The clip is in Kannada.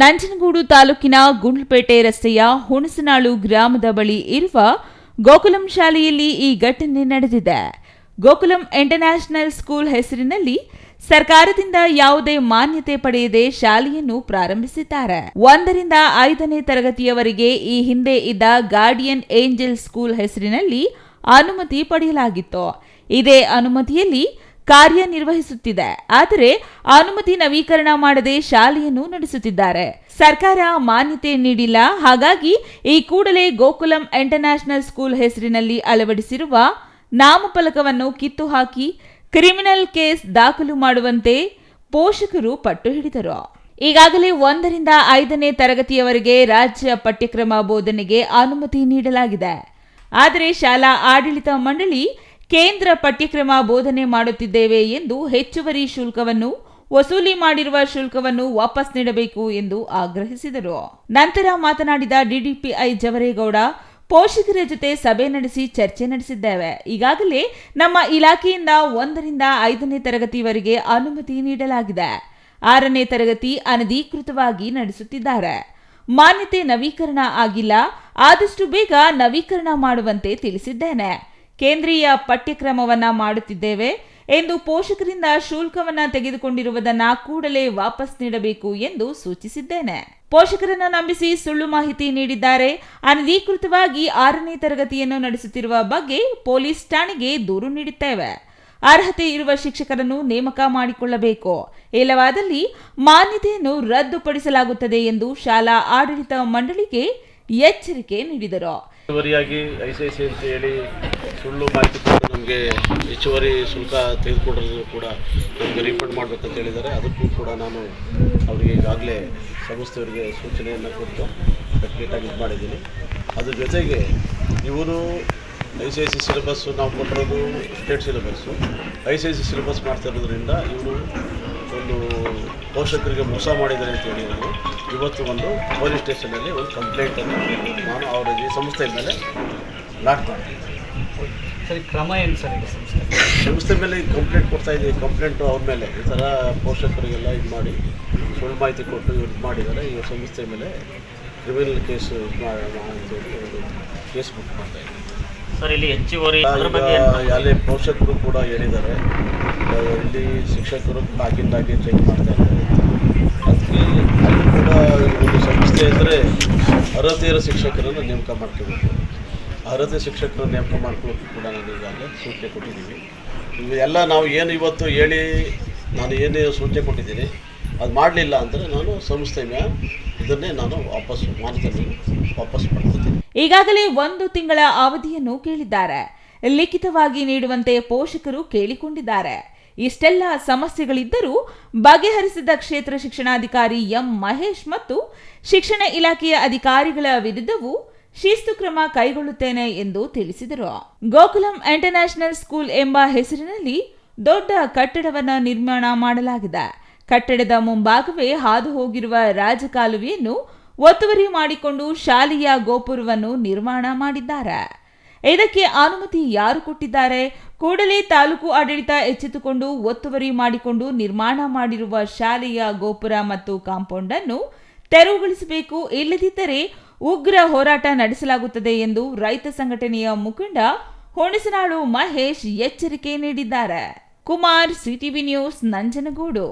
ನಂಜನಗೂಡು ತಾಲೂಕಿನ ಗುಂಡ್ಲುಪೇಟೆ ರಸ್ತೆಯ ಹುಣಸನಾಳು ಗ್ರಾಮದ ಬಳಿ ಇರುವ ಗೋಕುಲಂ ಶಾಲೆಯಲ್ಲಿ ಈ ಘಟನೆ ನಡೆದಿದೆ. ಗೋಕುಲಂ ಇಂಟರ್ನ್ಯಾಷನಲ್ ಸ್ಕೂಲ್ ಹೆಸರಿನಲ್ಲಿ ಸರ್ಕಾರದಿಂದ ಯಾವುದೇ ಮಾನ್ಯತೆ ಪಡೆಯದೆ ಶಾಲೆಯನ್ನು ಪ್ರಾರಂಭಿಸಿದ್ದಾರೆ. ಒಂದರಿಂದ ಐದನೇ ತರಗತಿಯವರೆಗೆ ಈ ಹಿಂದೆ ಇದ್ದ ಗಾರ್ಡಿಯನ್ ಏಂಜಲ್ ಸ್ಕೂಲ್ ಹೆಸರಿನಲ್ಲಿ ಅನುಮತಿ ಪಡೆಯಲಾಗಿತ್ತು. ಇದೇ ಅನುಮತಿಯಲ್ಲಿ ಕಾರ್ಯನಿರ್ವಹಿಸುತ್ತಿದೆ. ಆದರೆ ಅನುಮತಿ ನವೀಕರಣ ಮಾಡದೆ ಶಾಲೆಯನ್ನು ನಡೆಸುತ್ತಿದ್ದಾರೆ. ಸರ್ಕಾರ ಮಾನ್ಯತೆ ನೀಡಿಲ್ಲ. ಹಾಗಾಗಿ ಈ ಕೂಡಲೇ ಗೋಕುಲಂ ಇಂಟರ್ನ್ಯಾಷನಲ್ ಸ್ಕೂಲ್ ಹೆಸರಿನಲ್ಲಿ ಅಳವಡಿಸಿರುವ ನಾಮಫಲಕವನ್ನು ಕಿತ್ತು ಹಾಕಿ ಕ್ರಿಮಿನಲ್ ಕೇಸ್ ದಾಖಲು ಮಾಡುವಂತೆ ಪೋಷಕರು ಪಟ್ಟು ಹಿಡಿದರು. ಈಗಾಗಲೇ ಒಂದರಿಂದ ಐದನೇ ತರಗತಿಯವರೆಗೆ ರಾಜ್ಯ ಪಠ್ಯಕ್ರಮ ಬೋಧನೆಗೆ ಅನುಮತಿ ನೀಡಲಾಗಿದೆ. ಆದರೆ ಶಾಲಾ ಆಡಳಿತ ಮಂಡಳಿ ಕೇಂದ್ರ ಪಠ್ಯಕ್ರಮ ಬೋಧನೆ ಮಾಡುತ್ತಿದ್ದೇವೆ ಎಂದು ಹೆಚ್ಚುವರಿ ಶುಲ್ಕವನ್ನು ವಸೂಲಿ ಮಾಡಿರುವ ಶುಲ್ಕವನ್ನು ವಾಪಸ್ ನೀಡಬೇಕು ಎಂದು ಆಗ್ರಹಿಸಿದರು. ನಂತರ ಮಾತನಾಡಿದ ಡಿಡಿಪಿಐ ಜವರೇಗೌಡ, ಪೋಷಕರ ಜೊತೆ ಸಭೆ ನಡೆಸಿ ಚರ್ಚೆ ನಡೆಸಿದ್ದೇವೆ. ಈಗಾಗಲೇ ನಮ್ಮ ಇಲಾಖೆಯಿಂದ ಒಂದರಿಂದ ಐದನೇ ತರಗತಿವರೆಗೆ ಅನುಮತಿ ನೀಡಲಾಗಿದೆ. ಆರನೇ ತರಗತಿ ಅನಧಿಕೃತವಾಗಿ ನಡೆಸುತ್ತಿದ್ದಾರೆ. ಮಾನ್ಯತೆ ನವೀಕರಣ ಆಗಿಲ್ಲ. ಆದಷ್ಟು ಬೇಗ ನವೀಕರಣ ಮಾಡುವಂತೆ ತಿಳಿಸಿದ್ದೇನೆ. ಕೇಂದ್ರೀಯ ಪಠ್ಯಕ್ರಮವನ್ನ ಮಾಡುತ್ತಿದ್ದೇವೆ ಎಂದು ಪೋಷಕರಿಂದ ಶುಲ್ಕವನ್ನ ತೆಗೆದುಕೊಂಡಿರುವುದನ್ನ ಕೂಡಲೇ ವಾಪಸ್ ನೀಡಬೇಕು ಎಂದು ಸೂಚಿಸಿದ್ದೇನೆ. ಪೋಷಕರನ್ನು ನಂಬಿಸಿ ಸುಳ್ಳು ಮಾಹಿತಿ ನೀಡಿದ್ದಾರೆ. ಅನಧಿಕೃತವಾಗಿ ಆರನೇ ತರಗತಿಯನ್ನು ನಡೆಸುತ್ತಿರುವ ಬಗ್ಗೆ ಪೊಲೀಸ್ ಠಾಣೆಗೆ ದೂರು ನೀಡುತ್ತೇವೆ ಅರ್ಹತೆ ಇರುವ ಶಿಕ್ಷಕರನ್ನು ನೇಮಕ ಮಾಡಿಕೊಳ್ಳಬೇಕು. ಇಲ್ಲವಾದಲ್ಲಿ ಮಾನ್ಯತೆಯನ್ನು ರದ್ದುಪಡಿಸಲಾಗುತ್ತದೆ ಎಂದು ಶಾಲಾ ಆಡಳಿತ ಮಂಡಳಿಗೆ ಎಚ್ಚರಿಕೆ ನೀಡಿದರು. ಅಂತ ಸುಳ್ಳು ಮಾಹಿತಿ ಕೊಟ್ಟು ನಮಗೆ ಹೆಚ್ಚುವರಿ ಶುಲ್ಕ ತೆಗೆದುಕೊಡೋದು ಕೂಡ ನಮಗೆ ರೀಫಂಡ್ ಮಾಡಬೇಕಂತ ಹೇಳಿದ್ದಾರೆ. ಅದಕ್ಕೂ ಕೂಡ ನಾನು ಅವರಿಗೆ ಈಗಾಗಲೇ ಸಂಸ್ಥೆಯವರಿಗೆ ಸೂಚನೆಯನ್ನು ಕೊಟ್ಟು ಕಂಪ್ಲೀಟಾಗಿ ಇದು ಮಾಡಿದ್ದೀನಿ. ಅದ್ರ ಜೊತೆಗೆ ಇವರು I C I C syllabus ನಾವು ಕೊಟ್ಟಿರೋದು state syllabus I C I C syllabus ಮಾಡ್ತಾ ಇರೋದ್ರಿಂದ ಇವರು ಒಂದು ಪೋಷಕರಿಗೆ ಮೋಸ ಮಾಡಿದ್ದಾರೆ ಅಂತ ಹೇಳಿ ನಾನು ಇವತ್ತು ಒಂದು ಪೊಲೀಸ್ ಸ್ಟೇಷನಲ್ಲಿ ಒಂದು ಕಂಪ್ಲೇಂಟನ್ನು ನಾನು ಅವರಿಗೆ ಸಂಸ್ಥೆಯ ಮೇಲೆ ಲಾಕ್ ಲಾಕ್ತಾರೆ ಸರಿ ಕ್ರಮ ಏನು ಸರ್ ಈಗ ಸಂಸ್ಥೆ? ಸಂಸ್ಥೆ ಮೇಲೆ ಕಂಪ್ಲೇಂಟ್ ಕೊಡ್ತಾ ಇದ್ದೀವಿ ಕಂಪ್ಲೇಂಟು ಅವ್ರ ಮೇಲೆ. ಈ ಥರ ಪೋಷಕರಿಗೆಲ್ಲ ಇದು ಮಾಡಿ ಸುಳ್ಳು ಮಾಹಿತಿ ಕೊಟ್ಟು ಇದು ಮಾಡಿದ್ದಾರೆ. ಈ ಸಂಸ್ಥೆ ಮೇಲೆ ಕ್ರಿಮಿನಲ್ ಕೇಸ್ ಕೇಸ್ ಬುಕ್ ಮಾಡ್ತಾ ಇದ್ದೀವಿ ಸರ್ ಇಲ್ಲಿ ಹೆಚ್ಚುವರಿ ಅದ್ರ ಈಗ ಬಗ್ಗೆ ಏನು ಅಲ್ಲಿ ಪೋಷಕರು ಕೂಡ ಹೇಳಿದ್ದಾರೆ. ಇಲ್ಲಿ ಶಿಕ್ಷಕರು ಆಗಿಂದಾಗಿ ಚೆಕ್ ಚೇಂಜ್ ಮಾಡ್ತಾ ಇದ್ದಾರೆ. ಅದಕ್ಕೆ ಅಲ್ಲಿ ಕೂಡ ಒಂದು ಸಂಸ್ಥೆ ಅಂದರೆ ಅರ್ಹತೆಯರ ಇರೋ ಶಿಕ್ಷಕರನ್ನು ನೇಮಕ ಮಾಡ್ಕೋಬೇಕು. ಅರ್ಹತೆ ಶಿಕ್ಷಕರು ನೇಮಕ ಮಾಡ್ಕೊಳ್ಳೋಕ್ಕೂ ಕೂಡ ನಾನು ಈಗಾಗಲೇ ಸೂಚನೆ ಕೊಟ್ಟಿದ್ದೀವಿ. ಇವೆಲ್ಲ ನಾವು ಏನು ಇವತ್ತು ಹೇಳಿ ನಾನು ಏನೇ ಸೂಚನೆ ಕೊಟ್ಟಿದ್ದೀನಿ, ಅದು ಮಾಡಲಿಲ್ಲ ಅಂದರೆ ನಾನು ಸಂಸ್ಥೆ ಮೇಲೆ ಇದನ್ನೇ ನಾನು ವಾಪಸ್ ಮಾನ್ಯತೆ ವಾಪಸ್ ಮಾಡ್ತೀನಿ ಈಗಾಗಲೇ ಒಂದು ತಿಂಗಳ ಅವಧಿಯನ್ನು ಕೇಳಿದ್ದಾರೆ. ಲಿಖಿತವಾಗಿ ನೀಡುವಂತೆ ಪೋಷಕರು ಕೇಳಿಕೊಂಡಿದ್ದಾರೆ. ಇಷ್ಟೆಲ್ಲ ಸಮಸ್ಯೆಗಳಿದ್ದರೂ ಬಗೆಹರಿಸಿದ ಕ್ಷೇತ್ರ ಶಿಕ್ಷಣಾಧಿಕಾರಿ ಎಂ ಮಹೇಶ್ ಮತ್ತು ಶಿಕ್ಷಣ ಇಲಾಖೆಯ ಅಧಿಕಾರಿಗಳ ವಿರುದ್ಧವೂ ಶಿಸ್ತು ಕ್ರಮ ಕೈಗೊಳ್ಳುತ್ತೇನೆ ಎಂದು ತಿಳಿಸಿದರು. ಗೋಕುಲಂ ಇಂಟರ್ನ್ಯಾಷನಲ್ ಸ್ಕೂಲ್ ಎಂಬ ಹೆಸರಿನಲ್ಲಿ ದೊಡ್ಡ ಕಟ್ಟಡವನ್ನು ನಿರ್ಮಾಣ ಮಾಡಲಾಗಿದೆ. ಕಟ್ಟಡದ ಮುಂಭಾಗವೇ ಹಾದು ಹೋಗಿರುವ ರಾಜಕಾಲುವೆಯನ್ನು ಒತ್ತುವರಿ ಮಾಡಿಕೊಂಡು ಶಾಲೆಯ ಗೋಪುರವನ್ನು ನಿರ್ಮಾಣ ಮಾಡಿದ್ದಾರೆ. ಇದಕ್ಕೆ ಅನುಮತಿ ಯಾರು ಕೊಟ್ಟಿದ್ದಾರೆ? ಕೂಡಲೇ ತಾಲೂಕು ಆಡಳಿತ ಎಚ್ಚೆತ್ತುಕೊಂಡು ಒತ್ತುವರಿ ಮಾಡಿಕೊಂಡು ನಿರ್ಮಾಣ ಮಾಡಿರುವ ಶಾಲೆಯ ಗೋಪುರ ಮತ್ತು ಕಾಂಪೌಂಡ್ ಅನ್ನು ತೆರವುಗೊಳಿಸಬೇಕು. ಇಲ್ಲದಿದ್ದರೆ ಉಗ್ರ ಹೋರಾಟ ನಡೆಸಲಾಗುತ್ತದೆ ಎಂದು ರೈತ ಸಂಘಟನೆಯ ಮುಖಂಡ ಹೊಣಸನಾಳು ಮಹೇಶ್ ಎಚ್ಚರಿಕೆ ನೀಡಿದ್ದಾರೆ. Kumar, CTV news, Nanjangud.